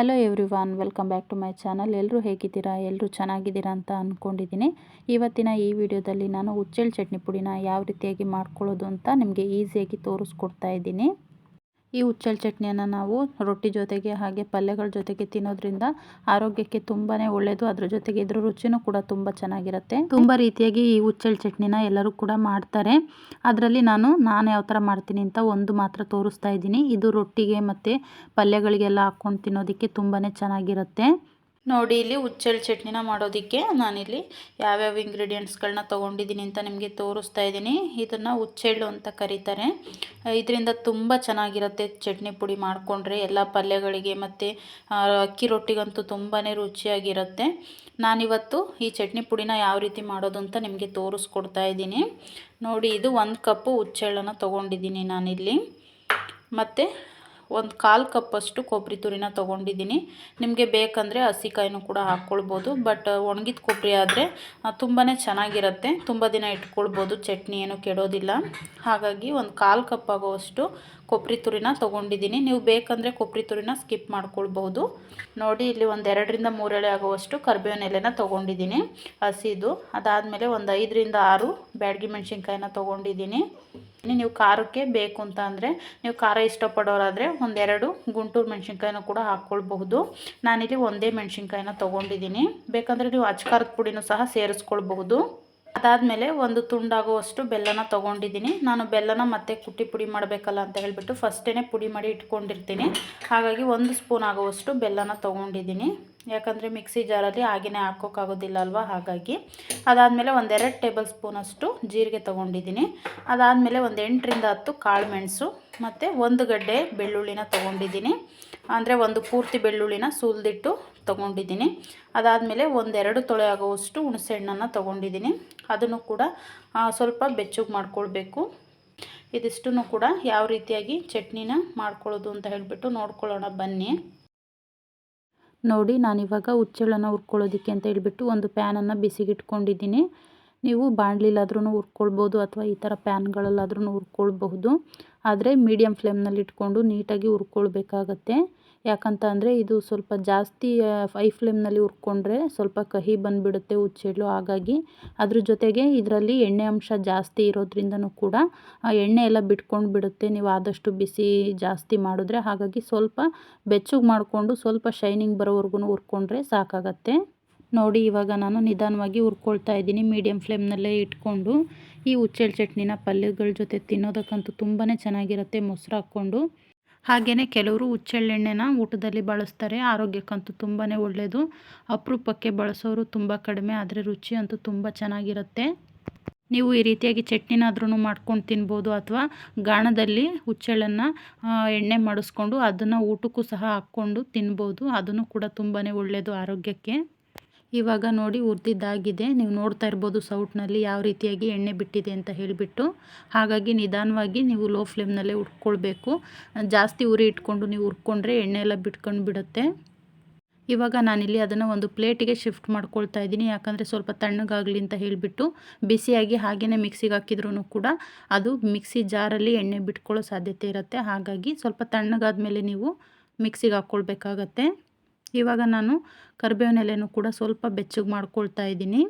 Hello everyone welcome back to my channel ಎಲ್ಲರೂ ಹೇಗಿದ್ದೀರಾ? ಎಲ್ಲರೂ ಚೆನ್ನಾಗಿದ್ದೀರಾ ಅಂತ ಅಂದ್ಕೊಂಡಿದ್ದೀನಿ ಇವತ್ತಿನ ಈ ವಿಡಿಯೋದಲ್ಲಿ ನಾನು ಉಚ್ಚೆಳ್ಳು ಚಟ್ನಿ ಪುಡಿನ ಯಾವ ರೀತಿಯಾಗಿ ಮಾಡ್ಕೊಳ್ಳೋದು ಅಂತ ನಿಮಗೆ ಈಸಿಯಾಗಿ ತೋರಿಸ್ಕೊಡ್ತಾ ಇದ್ದೀನಿ. ಈ ಹುಚ್ಚೆಳ್ ಚಟ್ನಿಯನ್ನು ನಾವು ರೊಟ್ಟಿ ಜೊತೆಗೆ ಹಾಗೆ ಪಲ್ಯಗಳ ಜೊತೆಗೆ ತಿನ್ನೋದ್ರಿಂದ ಆರೋಗ್ಯಕ್ಕೆ ತುಂಬಾ ಒಳ್ಳೆಯದು ಅದ್ರ ಜೊತೆಗೆ ಇದ್ರ ರುಚಿನೂ ಕೂಡ ತುಂಬ ಚೆನ್ನಾಗಿರುತ್ತೆ. ತುಂಬ ರೀತಿಯಾಗಿ ಈ ಹುಚ್ಚೆಳ್ ಚಟ್ನಿನ ಎಲ್ಲರೂ ಕೂಡ ಮಾಡ್ತಾರೆ. ಅದರಲ್ಲಿ ನಾನು ನಾನು ಯಾವ ಥರ ಮಾಡ್ತೀನಿ ಅಂತ ಒಂದು ಮಾತ್ರ ತೋರಿಸ್ತಾ ಇದ್ದೀನಿ. ಇದು ರೊಟ್ಟಿಗೆ ಮತ್ತು ಪಲ್ಯಗಳಿಗೆಲ್ಲ ಹಾಕ್ಕೊಂಡು ತಿನ್ನೋದಕ್ಕೆ ತುಂಬಾ ಚೆನ್ನಾಗಿರುತ್ತೆ. ನೋಡಿ, ಇಲ್ಲಿ ಹುಚ್ಚೆಳ್ಳು ಚಟ್ನಿನ ಮಾಡೋದಕ್ಕೆ ನಾನಿಲ್ಲಿ ಯಾವ್ಯಾವ ಇಂಗ್ರೀಡಿಯೆಂಟ್ಸ್ಗಳನ್ನ ತೊಗೊಂಡಿದ್ದೀನಿ ಅಂತ ನಿಮಗೆ ತೋರಿಸ್ತಾ ಇದ್ದೀನಿ. ಇದನ್ನು ಹುಚ್ಚೆಳ್ಳು ಅಂತ ಕರೀತಾರೆ. ಇದರಿಂದ ತುಂಬ ಚೆನ್ನಾಗಿರುತ್ತೆ ಚಟ್ನಿ ಪುಡಿ ಮಾಡಿಕೊಂಡ್ರೆ. ಎಲ್ಲ ಪಲ್ಯಗಳಿಗೆ ಮತ್ತು ಅಕ್ಕಿ ರೊಟ್ಟಿಗಂತೂ ತುಂಬಾ ರುಚಿಯಾಗಿರುತ್ತೆ. ನಾನಿವತ್ತು ಈ ಚಟ್ನಿ ಪುಡಿನ ಯಾವ ರೀತಿ ಮಾಡೋದು ಅಂತ ನಿಮಗೆ ತೋರಿಸ್ಕೊಡ್ತಾ ಇದ್ದೀನಿ. ನೋಡಿ, ಇದು ಒಂದು ಕಪ್ಪು ಹುಚ್ಚೆಳ್ಳನ್ನು ತೊಗೊಂಡಿದ್ದೀನಿ ನಾನಿಲ್ಲಿ. ಮತ್ತು ಒಂದು ಕಾಲು ಕಪ್ಪಷ್ಟು ಕೊಬ್ಬರಿ ತುರಿನ ತೊಗೊಂಡಿದ್ದೀನಿ. ನಿಮಗೆ ಬೇಕಂದರೆ ಹಸಿಕಾಯಿನೂ ಕೂಡ ಹಾಕ್ಕೊಳ್ಬೋದು ಬಟ್ ಒಣಗಿದ ಕೊಬ್ಬರಿ ಆದರೆ ತುಂಬಾ ಚೆನ್ನಾಗಿರುತ್ತೆ. ತುಂಬ ದಿನ ಇಟ್ಕೊಳ್ಬೋದು. ಚಟ್ನಿ ಏನು ಕೆಡೋದಿಲ್ಲ. ಹಾಗಾಗಿ ಒಂದು ಕಾಲು ಕಪ್ ಆಗುವಷ್ಟು ಕೊಬ್ಬರಿ ತುರಿನ ತೊಗೊಂಡಿದ್ದೀನಿ. ನೀವು ಬೇಕಂದರೆ ಕೊಬ್ಬರಿ ತುರಿನ ಸ್ಕಿಪ್ ಮಾಡ್ಕೊಳ್ಬೋದು. ನೋಡಿ, ಇಲ್ಲಿ ಒಂದು ಎರಡರಿಂದ ಮೂರೆಳೆ ಆಗುವಷ್ಟು ಕರ್ಬೇವಿನ ಎಲೆನ ತೊಗೊಂಡಿದ್ದೀನಿ. ಹಸಿದು. ಅದಾದಮೇಲೆ ಒಂದು ಐದರಿಂದ ಆರು ಬ್ಯಾಡಗಿ ಮೆಣಸಿನ್ಕಾಯಿನ ತೊಗೊಂಡಿದ್ದೀನಿ. ನೀವು ಖಾರಕ್ಕೆ ಬೇಕು ಅಂತ ಅಂದರೆ ನೀವು ಖಾರ ಇಷ್ಟಪಡೋರಾದರೆ ಒಂದೆರಡು ಗುಂಟೂರು ಮೆಣಸಿನ್ಕಾಯಿನೂ ಕೂಡ ಹಾಕ್ಕೊಳ್ಬಹುದು. ನಾನಿಲ್ಲಿ ಒಂದೇ ಮೆಣಸಿನ್ಕಾಯಿನ ತೊಗೊಂಡಿದ್ದೀನಿ. ಬೇಕಂದರೆ ನೀವು ಅಚ್ಕಾರದ ಪುಡಿನೂ ಸಹ ಸೇರಿಸ್ಕೊಳ್ಬಹುದು. ಅದಾದಮೇಲೆ ಒಂದು ತುಂಡಾಗುವಷ್ಟು ಬೆಲ್ಲನ ತೊಗೊಂಡಿದ್ದೀನಿ. ನಾನು ಬೆಲ್ಲನ ಮತ್ತೆ ಕುಟ್ಟಿ ಪುಡಿ ಮಾಡಬೇಕಲ್ಲ ಅಂತ ಹೇಳಿಬಿಟ್ಟು ಫಸ್ಟೇ ಪುಡಿ ಮಾಡಿ ಇಟ್ಕೊಂಡಿರ್ತೀನಿ. ಹಾಗಾಗಿ ಒಂದು ಸ್ಪೂನ್ ಆಗುವಷ್ಟು ಬೆಲ್ಲನ ತೊಗೊಂಡಿದ್ದೀನಿ. ಯಾಕಂದರೆ ಮಿಕ್ಸಿ ಜಾರಲ್ಲಿ ಹಾಗೆಯೇ ಹಾಕೋಕ್ಕಾಗೋದಿಲ್ಲ ಅಲ್ವಾ? ಹಾಗಾಗಿ. ಅದಾದಮೇಲೆ ಒಂದೆರಡು ಟೇಬಲ್ ಸ್ಪೂನಷ್ಟು ಜೀರಿಗೆ ತೊಗೊಂಡಿದ್ದೀನಿ. ಅದಾದಮೇಲೆ ಒಂದು ಎಂಟರಿಂದ ಹತ್ತು ಕಾಳು ಮೆಣಸು ಮತ್ತು ಒಂದು ಗಡ್ಡೆ ಬೆಳ್ಳುಳ್ಳಿನ ತೊಗೊಂಡಿದ್ದೀನಿ. ಅಂದರೆ ಒಂದು ಪೂರ್ತಿ ಬೆಳ್ಳುಳ್ಳಿನ ಸುಲಿದಿಟ್ಟು ತೊಗೊಂಡಿದ್ದೀನಿ. ಅದಾದಮೇಲೆ ಒಂದೆರಡು ತೊಳೆ ಆಗುವಷ್ಟು ಹುಣಸೆಹಣ್ಣನ್ನು ತೊಗೊಂಡಿದ್ದೀನಿ. ಅದನ್ನು ಕೂಡ ಸ್ವಲ್ಪ ಬೆಚ್ಚಗೆ ಮಾಡ್ಕೊಳ್ಬೇಕು. ಇದಿಷ್ಟು ಕೂಡ ಯಾವ ರೀತಿಯಾಗಿ ಚಟ್ನಿನ ಮಾಡ್ಕೊಳ್ಳೋದು ಅಂತ ಹೇಳಿಬಿಟ್ಟು ನೋಡ್ಕೊಳ್ಳೋಣ ಬನ್ನಿ. ನೋಡಿ, ನಾನಿವಾಗ ಉಚ್ಚೆಳ್ಳನ್ನು ಹುರ್ಕೊಳ್ಳೋದಕ್ಕೆ ಅಂತ ಹೇಳಿಬಿಟ್ಟು ಒಂದು ಪ್ಯಾನನ್ನು ಬಿಸಿಗಿಟ್ಕೊಂಡಿದ್ದೀನಿ. ನೀವು ಬಾಣಲಿಲಾದ್ರೂ ಹುರ್ಕೊಳ್ಬೋದು ಅಥವಾ ಈ ಥರ ಪ್ಯಾನ್ಗಳಲ್ಲಾದ್ರೂ ಹುರ್ಕೊಳ್ಬಹುದು. ಆದರೆ ಮೀಡಿಯಮ್ ಫ್ಲೇಮ್ನಲ್ಲಿ ಇಟ್ಕೊಂಡು ನೀಟಾಗಿ ಹುರ್ಕೊಳ್ಬೇಕಾಗತ್ತೆ. ಯಾಕಂತ ಅಂದರೆ ಇದು ಸ್ವಲ್ಪ ಜಾಸ್ತಿ ಐ ಫ್ಲೇಮ್ನಲ್ಲಿ ಹುರ್ಕೊಂಡ್ರೆ ಸ್ವಲ್ಪ ಕಹಿ ಬಂದುಬಿಡುತ್ತೆ ಹುಚ್ಚೆಳ್ಳು ಹಾಗಾಗಿ ಅದ್ರ ಜೊತೆಗೆ ಇದರಲ್ಲಿ ಎಣ್ಣೆ ಅಂಶ ಜಾಸ್ತಿ ಇರೋದ್ರಿಂದನೂ ಕೂಡ, ಆ, ಎಣ್ಣೆ ಎಲ್ಲ ಬಿಟ್ಕೊಂಡು ಬಿಡುತ್ತೆ ನೀವು ಆದಷ್ಟು ಬಿಸಿ ಜಾಸ್ತಿ ಮಾಡಿದ್ರೆ ಹಾಗಾಗಿ ಸ್ವಲ್ಪ ಬೆಚ್ಚಗೆ ಮಾಡಿಕೊಂಡು ಸ್ವಲ್ಪ ಶೈನಿಂಗ್ ಬರೋವರೆಗೂ ಹುರ್ಕೊಂಡ್ರೆ ಸಾಕಾಗತ್ತೆ. ನೋಡಿ, ಇವಾಗ ನಾನು ನಿಧಾನವಾಗಿ ಹುರ್ಕೊಳ್ತಾ ಇದ್ದೀನಿ ಮೀಡಿಯಂ ಫ್ಲೇಮ್ನಲ್ಲೇ ಇಟ್ಕೊಂಡು. ಈ ಹುಚ್ಚೆಳ್ಳು ಚಟ್ನಿನ ಪಲ್ಯಗಳ ಜೊತೆ ತಿನ್ನೋದಕ್ಕಂತೂ ತುಂಬಾ ಚೆನ್ನಾಗಿರುತ್ತೆ ಮೊಸರು ಹಾಕ್ಕೊಂಡು. ಹಾಗೆಯೇ ಕೆಲವರು ಹುಚ್ಚೆಳ್ಳೆಣ್ಣೆನ ಊಟದಲ್ಲಿ ಬಳಸ್ತಾರೆ. ಆರೋಗ್ಯಕ್ಕಂತೂ ತುಂಬಾ ಒಳ್ಳೆಯದು ಅಪರೂಪಕ್ಕೆ ಬಳಸೋರು ತುಂಬ ಕಡಿಮೆ, ಆದರೆ ರುಚಿ ಅಂತೂ ತುಂಬ ಚೆನ್ನಾಗಿರುತ್ತೆ. ನೀವು ಈ ರೀತಿಯಾಗಿ ಚಟ್ನಿನಾದ್ರೂ ಮಾಡ್ಕೊಂಡು ತಿನ್ಬೋದು ಅಥವಾ ಗಾಣದಲ್ಲಿ ಹುಚ್ಚೆಳ್ಳನ್ನು ಎಣ್ಣೆ ಮಾಡಿಸ್ಕೊಂಡು ಅದನ್ನು ಊಟಕ್ಕೂ ಸಹ ಹಾಕ್ಕೊಂಡು ತಿನ್ಬೋದು. ಅದನ್ನು ಕೂಡ ತುಂಬಾ ಒಳ್ಳೆಯದು ಆರೋಗ್ಯಕ್ಕೆ. ಇವಾಗ ನೋಡಿ ಹುರಿದಿದ್ದಾಗಿದೆ ನೀವು ನೋಡ್ತಾ ಇರ್ಬೋದು ಸೌಟ್ನಲ್ಲಿ ಯಾವ ರೀತಿಯಾಗಿ ಎಣ್ಣೆ ಬಿಟ್ಟಿದೆ ಅಂತ ಹೇಳಿಬಿಟ್ಟು. ಹಾಗಾಗಿ ನಿಧಾನವಾಗಿ ನೀವು ಲೋ ಫ್ಲೇಮ್ನಲ್ಲೇ ಉರ್ಕೊಳ್ಬೇಕು. ಜಾಸ್ತಿ ಉರಿ ಇಟ್ಕೊಂಡು ನೀವು ಹುರ್ಕೊಂಡ್ರೆ ಎಣ್ಣೆ ಎಲ್ಲ ಬಿಟ್ಕೊಂಡು ಬಿಡುತ್ತೆ. ಇವಾಗ ನಾನಿಲ್ಲಿ ಅದನ್ನು ಒಂದು ಪ್ಲೇಟಿಗೆ ಶಿಫ್ಟ್ ಮಾಡ್ಕೊಳ್ತಾ ಇದ್ದೀನಿ. ಯಾಕಂದರೆ ಸ್ವಲ್ಪ ತಣ್ಣಗಾಗಲಿ ಅಂತ ಹೇಳಿಬಿಟ್ಟು ಬಿಸಿಯಾಗಿ ಹಾಗೆಯೇ ಮಿಕ್ಸಿಗೆ ಹಾಕಿದ್ರೂ ಕೂಡ ಅದು ಮಿಕ್ಸಿ ಜಾರಲ್ಲಿ ಎಣ್ಣೆ ಬಿಟ್ಕೊಳ್ಳೋ ಸಾಧ್ಯತೆ ಇರುತ್ತೆ. ಹಾಗಾಗಿ ಸ್ವಲ್ಪ ತಣ್ಣಗಾದ ಮೇಲೆ ನೀವು ಮಿಕ್ಸಿಗೆ ಹಾಕ್ಕೊಳ್ಬೇಕಾಗತ್ತೆ. ಇವಾಗ ನಾನು ಕರಿಬೇವಿನ ಎಲೆನೂ ಕೂಡ ಸ್ವಲ್ಪ ಬೆಚ್ಚಗೆ ಮಾಡ್ಕೊಳ್ತಾ ಇದ್ದೀನಿ.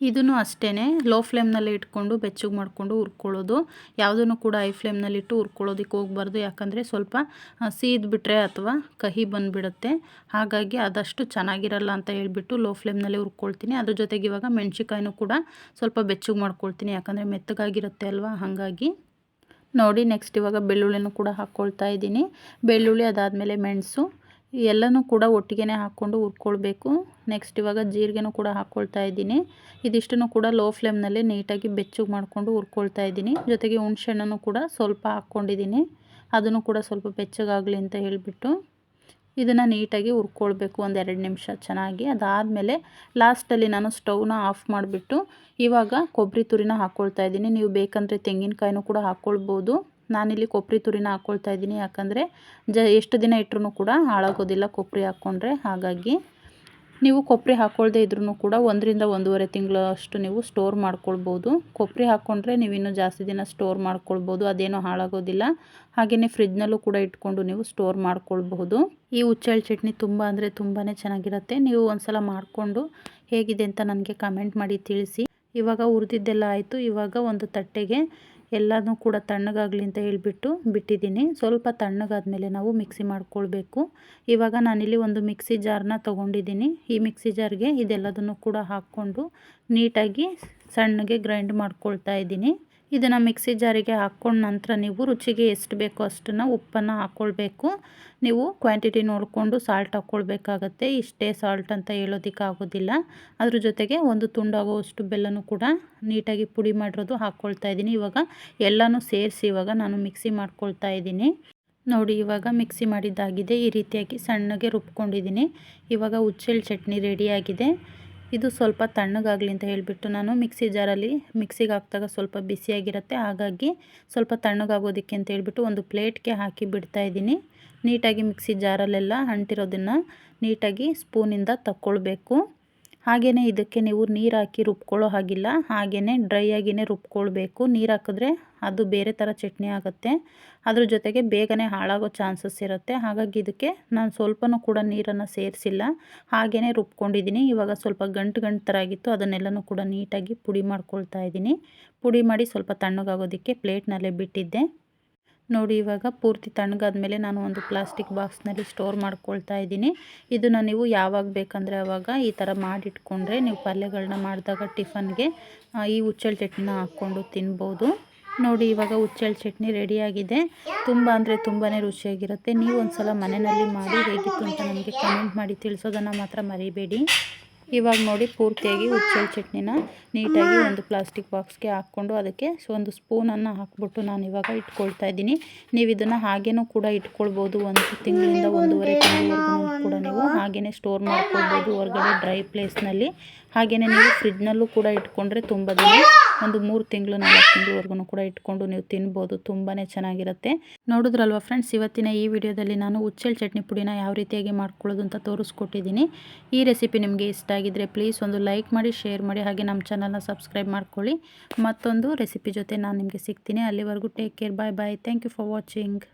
ಇದನ್ನು ಅಷ್ಟೇ ಲೋ ಫ್ಲೇಮ್ನಲ್ಲಿ ಇಟ್ಕೊಂಡು ಬೆಚ್ಚಗೆ ಮಾಡಿಕೊಂಡು ಹುರ್ಕೊಳ್ಳೋದು. ಯಾವುದನ್ನು ಕೂಡ ಐ ಫ್ಲೇಮ್ನಲ್ಲಿ ಇಟ್ಟು ಹುರ್ಕೊಳ್ಳೋದಕ್ಕೆ ಹೋಗ್ಬಾರ್ದು, ಯಾಕಂದರೆ ಸ್ವಲ್ಪ ಬಿಟ್ಟರೆ ಅಥವಾ ಕಹಿ ಬಂದುಬಿಡುತ್ತೆ. ಹಾಗಾಗಿ ಅದಷ್ಟು ಚೆನ್ನಾಗಿರಲ್ಲ ಅಂತ ಹೇಳಿಬಿಟ್ಟು ಲೋ ಫ್ಲೇಮ್ನಲ್ಲಿ ಹುರ್ಕೊಳ್ತೀನಿ. ಅದ್ರ ಜೊತೆಗೆ ಇವಾಗ ಮೆಣಸಿಕಾಯಿನೂ ಕೂಡ ಸ್ವಲ್ಪ ಬೆಚ್ಚಗೆ ಮಾಡ್ಕೊಳ್ತೀನಿ, ಯಾಕಂದರೆ ಮೆತ್ತಗಾಗಿರುತ್ತೆ ಅಲ್ವಾ? ಹಾಗಾಗಿ ನೋಡಿ ನೆಕ್ಸ್ಟ್ ಇವಾಗ ಬೆಳ್ಳುಳ್ಳಿನೂ ಕೂಡ ಹಾಕ್ಕೊಳ್ತಾ ಇದ್ದೀನಿ. ಬೆಳ್ಳುಳ್ಳಿ ಅದಾದಮೇಲೆ ಮೆಣಸು ಎಲ್ಲನೂ ಕೂಡ ಒಟ್ಟಿಗೆ ಹಾಕ್ಕೊಂಡು ಹುರ್ಕೊಳ್ಬೇಕು. ನೆಕ್ಸ್ಟ್ ಇವಾಗ ಜೀರಿಗೆನೂ ಕೂಡ ಹಾಕ್ಕೊಳ್ತಾ ಇದ್ದೀನಿ. ಇದಿಷ್ಟನ್ನು ಕೂಡ ಲೋ ಫ್ಲೇಮ್ನಲ್ಲಿ ನೀಟಾಗಿ ಬೆಚ್ಚಗೆ ಮಾಡಿಕೊಂಡು ಹುರ್ಕೊಳ್ತಾ ಇದ್ದೀನಿ. ಜೊತೆಗೆ ಹುಣ್ಸೆಹಣ್ಣನ್ನು ಕೂಡ ಸ್ವಲ್ಪ ಹಾಕ್ಕೊಂಡಿದ್ದೀನಿ. ಅದನ್ನು ಕೂಡ ಸ್ವಲ್ಪ ಬೆಚ್ಚಗಾಗಲಿ ಅಂತ ಹೇಳಿಬಿಟ್ಟು ಇದನ್ನು ನೀಟಾಗಿ ಹುರ್ಕೊಳ್ಬೇಕು ಒಂದು ಎರಡು ನಿಮಿಷ ಚೆನ್ನಾಗಿ. ಅದಾದಮೇಲೆ ಲಾಸ್ಟಲ್ಲಿ ನಾನು ಸ್ಟವ್ನ ಆಫ್ ಮಾಡಿಬಿಟ್ಟು ಇವಾಗ ಕೊಬ್ಬರಿ ತುರಿನ ಹಾಕ್ಕೊಳ್ತಾ ಇದ್ದೀನಿ. ನೀವು ಬೇಕಂದರೆ ತೆಂಗಿನಕಾಯಿನೂ ಕೂಡ ಹಾಕ್ಕೊಳ್ಬೋದು ನಾನಿಲ್ಲಿ ಕೊಬ್ಬರಿ ತುರಿನ ಹಾಕ್ಕೊಳ್ತಾ ಇದ್ದೀನಿ. ಯಾಕಂದರೆ ಜ, ಎಷ್ಟು ದಿನ ಇಟ್ಟರೂ ಕೂಡ ಹಾಳಾಗೋದಿಲ್ಲ ಕೊಬ್ಬರಿ ಹಾಕ್ಕೊಂಡ್ರೆ ಹಾಗಾಗಿ ನೀವು ಕೊಬ್ಬರಿ ಹಾಕ್ಕೊಳ್ದೇ ಇದ್ರೂ ಕೂಡ ಒಂದರಿಂದ ಒಂದೂವರೆ ತಿಂಗಳಷ್ಟು ನೀವು ಸ್ಟೋರ್ ಮಾಡ್ಕೊಳ್ಬೋದು. ಕೊಬ್ಬರಿ ಹಾಕ್ಕೊಂಡ್ರೆ ನೀವು ಇನ್ನೂ ಜಾಸ್ತಿ ದಿನ ಸ್ಟೋರ್ ಮಾಡ್ಕೊಳ್ಬೋದು. ಅದೇನೂ ಹಾಳಾಗೋದಿಲ್ಲ. ಹಾಗೆಯೇ ಫ್ರಿಜ್ನಲ್ಲೂ ಕೂಡ ಇಟ್ಕೊಂಡು ನೀವು ಸ್ಟೋರ್ ಮಾಡ್ಕೊಳ್ಬಹುದು. ಈ ಹುಚ್ಚೆಳ್ಳು ಚಟ್ನಿ ತುಂಬ ಅಂದರೆ ತುಂಬಾ ಚೆನ್ನಾಗಿರುತ್ತೆ. ನೀವು ಒಂದ್ಸಲ ಮಾಡಿಕೊಂಡು ಹೇಗಿದೆ ಅಂತ ನನಗೆ ಕಮೆಂಟ್ ಮಾಡಿ ತಿಳಿಸಿ. ಇವಾಗ ಉರಿದಿದ್ದೆಲ್ಲ ಆಯಿತು. ಇವಾಗ ಒಂದು ತಟ್ಟೆಗೆ ಎಲ್ಲನೂ ಕೂಡ ತಣ್ಣಗಾಗಲಿ ಅಂತ ಹೇಳಿಬಿಟ್ಟು ಬಿಟ್ಟಿದ್ದೀನಿ. ಸ್ವಲ್ಪ ತಣ್ಣಗಾದ್ಮೇಲೆ ನಾವು ಮಿಕ್ಸಿ ಮಾಡ್ಕೊಳ್ಬೇಕು. ಇವಾಗ ನಾನಿಲ್ಲಿ ಒಂದು ಮಿಕ್ಸಿ ಜಾರನ್ನ ತೊಗೊಂಡಿದ್ದೀನಿ. ಈ ಮಿಕ್ಸಿ ಜಾರ್ಗೆ ಇದೆಲ್ಲದನ್ನು ಕೂಡ ಹಾಕ್ಕೊಂಡು ನೀಟಾಗಿ ಸಣ್ಣಗೆ ಗ್ರೈಂಡ್ ಮಾಡ್ಕೊಳ್ತಾ ಇದ್ದೀನಿ. ಇದನ್ನು ಮಿಕ್ಸಿ ಜಾರಿಗೆ ಹಾಕ್ಕೊಂಡ ನಂತರ ನೀವು ರುಚಿಗೆ ಎಷ್ಟು ಬೇಕೋ ಅಷ್ಟನ್ನು ಉಪ್ಪನ್ನು ಹಾಕ್ಕೊಳ್ಬೇಕು ನೀವು ಕ್ವಾಂಟಿಟಿ ನೋಡಿಕೊಂಡು ಸಾಲ್ಟ್ ಹಾಕ್ಕೊಳ್ಬೇಕಾಗತ್ತೆ ಇಷ್ಟೇ ಸಾಲ್ಟ್ ಅಂತ ಹೇಳೋದಕ್ಕಾಗೋದಿಲ್ಲ ಅದ್ರ ಜೊತೆಗೆ ಒಂದು ತುಂಡಾಗುವಷ್ಟು ಬೆಲ್ಲನೂ ಕೂಡ ನೀಟಾಗಿ ಪುಡಿ ಮಾಡಿರೋದು ಹಾಕ್ಕೊಳ್ತಾ ಇದ್ದೀನಿ. ಇವಾಗ ಎಲ್ಲನೂ ಸೇರಿಸಿ ಇವಾಗ ನಾನು ಮಿಕ್ಸಿ ಮಾಡ್ಕೊಳ್ತಾ ಇದ್ದೀನಿ. ನೋಡಿ, ಇವಾಗ ಮಿಕ್ಸಿ ಮಾಡಿದ್ದಾಗಿದೆ. ಈ ರೀತಿಯಾಗಿ ಸಣ್ಣಗೆ ರುಬ್ಕೊಂಡಿದ್ದೀನಿ. ಇವಾಗ ಹುಚ್ಚೆಳ್ಳು ಚಟ್ನಿ ರೆಡಿಯಾಗಿದೆ ಇದು ಸ್ವಲ್ಪ ತಣ್ಣಗಾಗಲಿ ಅಂತ ಹೇಳಿಬಿಟ್ಟು ನಾನು ಮಿಕ್ಸಿ ಜಾರಲ್ಲಿ ಮಿಕ್ಸಿಗೆ ಹಾಕಿದಾಗ ಸ್ವಲ್ಪ ಬಿಸಿಯಾಗಿರುತ್ತೆ. ಹಾಗಾಗಿ ಸ್ವಲ್ಪ ತಣ್ಣಗಾಗೋದಕ್ಕೆ ಅಂತ ಹೇಳ್ಬಿಟ್ಟು ಒಂದು ಪ್ಲೇಟ್ಗೆ ಹಾಕಿ ಬಿಡ್ತಾ ಇದ್ದೀನಿ. ನೀಟಾಗಿ ಮಿಕ್ಸಿ ಜಾರಲ್ಲೆಲ್ಲ ಅಂಟಿರೋದನ್ನು ನೀಟಾಗಿ ಸ್ಪೂನಿಂದ ತಕ್ಕೊಳ್ಬೇಕು. ಹಾಗೆಯೇ ಇದಕ್ಕೆ ನೀವು ನೀರು ಹಾಕಿ ರುಬ್ಕೊಳ್ಳೋ ಹಾಗಿಲ್ಲ. ಹಾಗೆಯೇ ಡ್ರೈ ಆಗಿಯೇ ರುಬ್ಕೊಳ್ಬೇಕು. ನೀರು ಹಾಕಿದ್ರೆ ಅದು ಬೇರೆ ಥರ ಚಟ್ನಿ ಆಗುತ್ತೆ. ಅದ್ರ ಜೊತೆಗೆ ಬೇಗನೆ ಹಾಳಾಗೋ ಚಾನ್ಸಸ್ ಇರುತ್ತೆ. ಹಾಗಾಗಿ ಇದಕ್ಕೆ ನಾನು ಸ್ವಲ್ಪನೂ ಕೂಡ ನೀರನ್ನು ಸೇರಿಸಿಲ್ಲ. ಹಾಗೆಯೇ ರುಬ್ಕೊಂಡಿದ್ದೀನಿ. ಇವಾಗ ಸ್ವಲ್ಪ ಗಂಟು ಗಂಟು ಥರ ಆಗಿತ್ತು ಅದನ್ನೆಲ್ಲನೂ ಕೂಡ ನೀಟಾಗಿ ಪುಡಿ ಮಾಡ್ಕೊಳ್ತಾ ಇದ್ದೀನಿ. ಪುಡಿ ಮಾಡಿ ಸ್ವಲ್ಪ ತಣ್ಣಗಾಗೋದಕ್ಕೆ ಪ್ಲೇಟ್ನಲ್ಲೇ ಬಿಟ್ಟಿದ್ದೆ. ನೋಡಿ, ಇವಾಗ ಪೂರ್ತಿ ತಣ್ಣಗಾದ್ಮೇಲೆ ನಾನು ಒಂದು ಪ್ಲಾಸ್ಟಿಕ್ ಬಾಕ್ಸ್ನಲ್ಲಿ ಸ್ಟೋರ್ ಮಾಡ್ಕೊಳ್ತಾ ಇದ್ದೀನಿ. ಇದನ್ನು ನೀವು ಯಾವಾಗ ಬೇಕಂದರೆ ಆವಾಗ ಈ ಥರ ಮಾಡಿಟ್ಕೊಂಡ್ರೆ ನೀವು ಪಲ್ಯಗಳನ್ನ ಮಾಡಿದಾಗ ಟಿಫನ್ಗೆ ಈ ಉಚ್ಚಲ್ ಚಟ್ನಿನ ಹಾಕ್ಕೊಂಡು ತಿನ್ಬೋದು. ನೋಡಿ, ಇವಾಗ ಉಚ್ಚಲ್ ಚಟ್ನಿ ರೆಡಿಯಾಗಿದೆ. ತುಂಬ ಅಂದರೆ ತುಂಬಾ ರುಚಿಯಾಗಿರುತ್ತೆ. ನೀವು ಒಂದು ಸಲ ಮನೆಯಲ್ಲಿ ಮಾಡಿ ಹೇಗಿತ್ತು ಅಂತ ನನಗೆ ಕಮೆಂಟ್ ಮಾಡಿ ತಿಳಿಸೋದನ್ನು ಮಾತ್ರ ಮರಿಬೇಡಿ. ಇವಾಗ ನೋಡಿ ಪೂರ್ತಿಯಾಗಿ ಹುಚ್ಚೆಳ್ಳು ಚಟ್ನಿನ ನೀಟಾಗಿ ಒಂದು ಪ್ಲಾಸ್ಟಿಕ್ ಬಾಕ್ಸ್ಗೆ ಹಾಕ್ಕೊಂಡು ಅದಕ್ಕೆ ಒಂದು ಸ್ಪೂನನ್ನು ಹಾಕ್ಬಿಟ್ಟು ನಾನು ಇವಾಗ ಇಟ್ಕೊಳ್ತಾ ಇದ್ದೀನಿ. ನೀವು ಇದನ್ನು ಹಾಗೇನೂ ಕೂಡ ಇಟ್ಕೊಳ್ಬೋದು. ಒಂದು ತಿಂಗಳಿಂದ ಒಂದೂವರೆ ತಿಂಗಳು ಕೂಡ ನೀವು ಹಾಗೆಯೇ ಸ್ಟೋರ್ ಮಾಡ್ಕೊಳ್ಬೋದು ಹೊರಗಡೆ ಡ್ರೈ ಪ್ಲೇಸ್ನಲ್ಲಿ. ಹಾಗೆಯೇ ನೀವು ಫ್ರಿಡ್ಜ್ನಲ್ಲೂ ಕೂಡ ಇಟ್ಕೊಂಡ್ರೆ ತುಂಬ ದಿನ ಒಂದು ಮೂರು ತಿಂಗಳು, ನಾಲ್ಕು ತಿಂಗಳವರೆಗೂ ಕೂಡ ಇಟ್ಕೊಂಡು ನೀವು ತಿನ್ಬೋದು. ತುಂಬಾ ಚೆನ್ನಾಗಿರುತ್ತೆ. ನೋಡಿದ್ರಲ್ವ ಫ್ರೆಂಡ್ಸ್ ಇವತ್ತಿನ ಈ ವಿಡಿಯೋದಲ್ಲಿ ನಾನು ಹುಚ್ಚೆಳ್ಳು ಚಟ್ನಿ ಪುಡಿನ ಯಾವ ರೀತಿಯಾಗಿ ಮಾಡ್ಕೊಳ್ಳೋದು ಅಂತ ತೋರಿಸ್ಕೊಟ್ಟಿದ್ದೀನಿ. ಈ ರೆಸಿಪಿ ನಿಮಗೆ ಇಷ್ಟ ಆಗಿದ್ರೆ ಪ್ಲೀಸ್ ಒಂದು ಲೈಕ್ ಮಾಡಿ ಶೇರ್ ಮಾಡಿ, ಹಾಗೆ ನಮ್ಮ ಚಾನಲ್ನ ಸಬ್ಸ್ಕ್ರೈಬ್ ಮಾಡ್ಕೊಳ್ಳಿ. ಮತ್ತೊಂದು ರೆಸಿಪಿ ಜೊತೆ ನಾನು ನಿಮಗೆ ಸಿಗ್ತೀನಿ. ಅಲ್ಲಿವರೆಗೂ take care bye bye thank you for watching